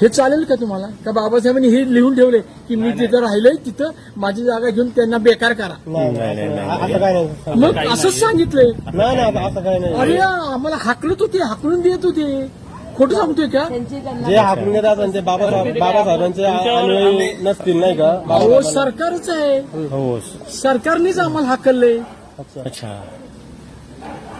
हे चालेल का तुम्हाला? का बाबासाहेबांनी हे लिहून ठेवले की मी जिथं राहिलोय तिथं माझी जागा घेऊन त्यांना बेकार करा. नाही नाही नाही असं काय नाही. मग असंच सांगितलंय. नाही नाही असं काय नाही. अरे आम्हाला हाकलत होते हाकलून देत होते. खोटं सांगतोय का? जे हाकून देतात आणि ते बाबासाहेब बाबासाहेबांचे अनुयायी नसतील नाही का? अहो सरकारच आहे. हो. सरकारनेच आम्हाला हाकललंय. अच्छा.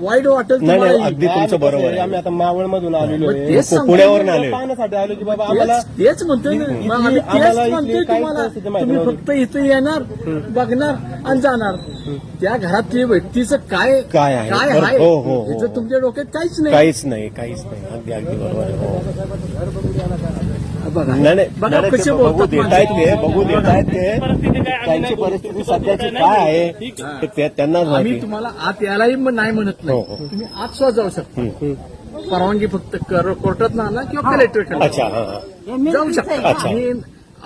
वाईट वाटेल नाही नाही तुम्हाला अगदी तुमचं बरोबर आहे. आम्ही आता मावळ मधून आलेलो मग आहे. तेच पुण्यावरून आले पाहण्यासाठी आलो की बाबा आम्हाला तेच- तेच म्हणतोय ना. मग आम्ही तेच आम्हाला इथली म्हणतोय काही तुम्हाला. परिस्थिती माहिती तुम्ही नव्हती. फक्त इथं येणार बघणार आणि जाणार. त्या घरातल्या व्यक्तीचं काय काय आहे? काय बरं, आहे? हो, हो, हो. याचं तुमच्या डोक्यात काहीच नाही. काहीच नाही काहीच नाही. अगदी अगदी बरोबर आहे. हो. बघा. नाही नाही बघा नाही, ते कसे बघू बोलतात देत आहेत ते माणसं. बघू देत आहेत ते. परिस्थिती काय आहे? त्यांची परिस्थिती सध्याची काय आहे? ते त्या- त्यांनाच आम्ही माहिती तुम्हाला आत यायलाही म- नाही म्हणत हो, नाही. हो. तुम्ही आत सुद्धा जाऊ शकता. हं. परवानगी फक्त कर- कोर्टात आणा किंवा कलेक्टर अच्छा हा हा. जाऊ शकता. अच्छा.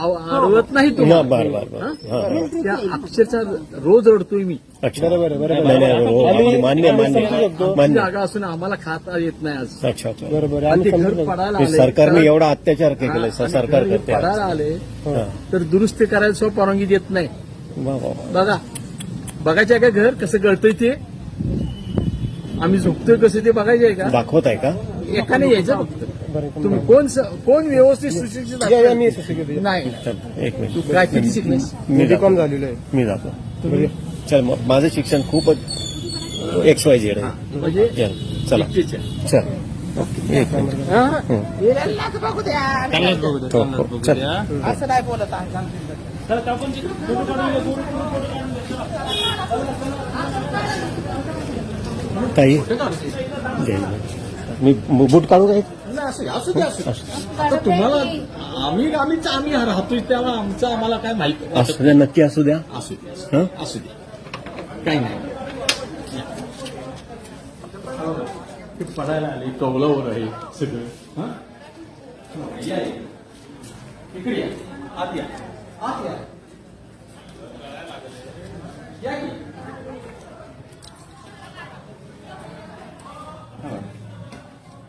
अडवत नाही ना, तुम्हाला बर बर बर. हा? त्या अक्षरशः रोज रडतोय मी. अच्छा. बरोबर आहे, बरोबर. नाही नाही हो, अगदी मान्य मान्य. आमची मान्य. जागा असून आम्हाला खाता येत नाही आज. अच्छा अच्छा. बरोबर. आणि ते घर पडायला हे आले. सरकारने तर- एवढा अत्याचार हा, आणि सरकार घर हे करते आज. पडायला आले. तर दुरुस्ती करायला सुद्धा परवानगी देत नाही. वा, वा, वा. बघा बघायचं आहे का घर? कसं गळतंय ते? आम्ही झोपतोय कसं ते बघायचं आहे का? दाखवत आहे का? एकाने यायचं तुम्ही कोण स- कोण व्यवस्थित सुशिक्षित या, या, मी नाही. चल एक तू मिनिट काय किती शिकलेस? मी बीकॉम जातो. झालेलो आहे. मी जातो. चल मग माझं शिक्षण खूपच एक्स वाय झेड आहे. म्हणजे चल. चला. एकटीच्या. चल. ओके एक मिनिट. हा? हं. चांगलंच बघू द्या. हो, चांगलंच हो, बघू चल. द्या. असं नाही बोलत आहे. चला, घे. ताई. जय हिंद. मी बूट काढू काय नाही, असू दे, असू दे, असू. आता तुम्हाला आम्ही आम्हीच आम्ही राहतोय त्याला आमचं आम्हाला काय माहीत असू द्या नक्की असू द्या असू दे हं? असू दे काही नाही ते पडायला आले कौलावर आहे सगळं हं? या, या. इकडे या आत या आत या या की.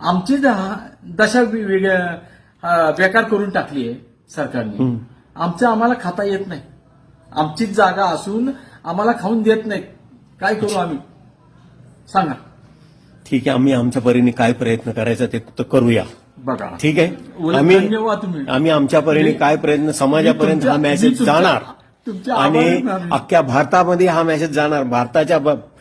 आमची दशा बेकार करून टाकली आहे सरकारने. आमचं आम्हाला खाता येत नाही. आमचीच जागा असून आम्हाला खाऊन देत नाहीत काय करू आम्ही? सांगा. ठीक आहे आम्ही आमच्या परीने काय प्रयत्न करायचा ते तर करूया. बघा. ठीक आहे? आम्ही. आम्ही आमच्या परीने काय प्रयत्न समाजापर्यंत हा मेसेज जाणार. आणि. अख्ख्या भारतामध्ये हा मेसेज जाणार. भारताच्या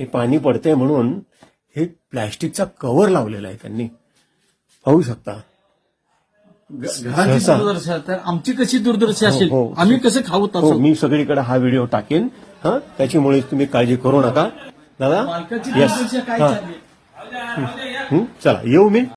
हे पाणी पडतंय म्हणून हे प्लॅस्टिकचा कव्हर लावलेला आहे त्यांनी. पाहू शकता. घराची सहसा. दुर्दशा तर आमची कशी दुर्दशा हो, असेल? हो. आम्ही कसं खाऊ हो मी सगळीकडे हा व्हिडिओ टाकेन. हा त्याच्यामुळे तुम्ही काळजी करू नका. दादा? मालकाची येस दुर्दशा काय हा. चालली हं, चला येऊ मी.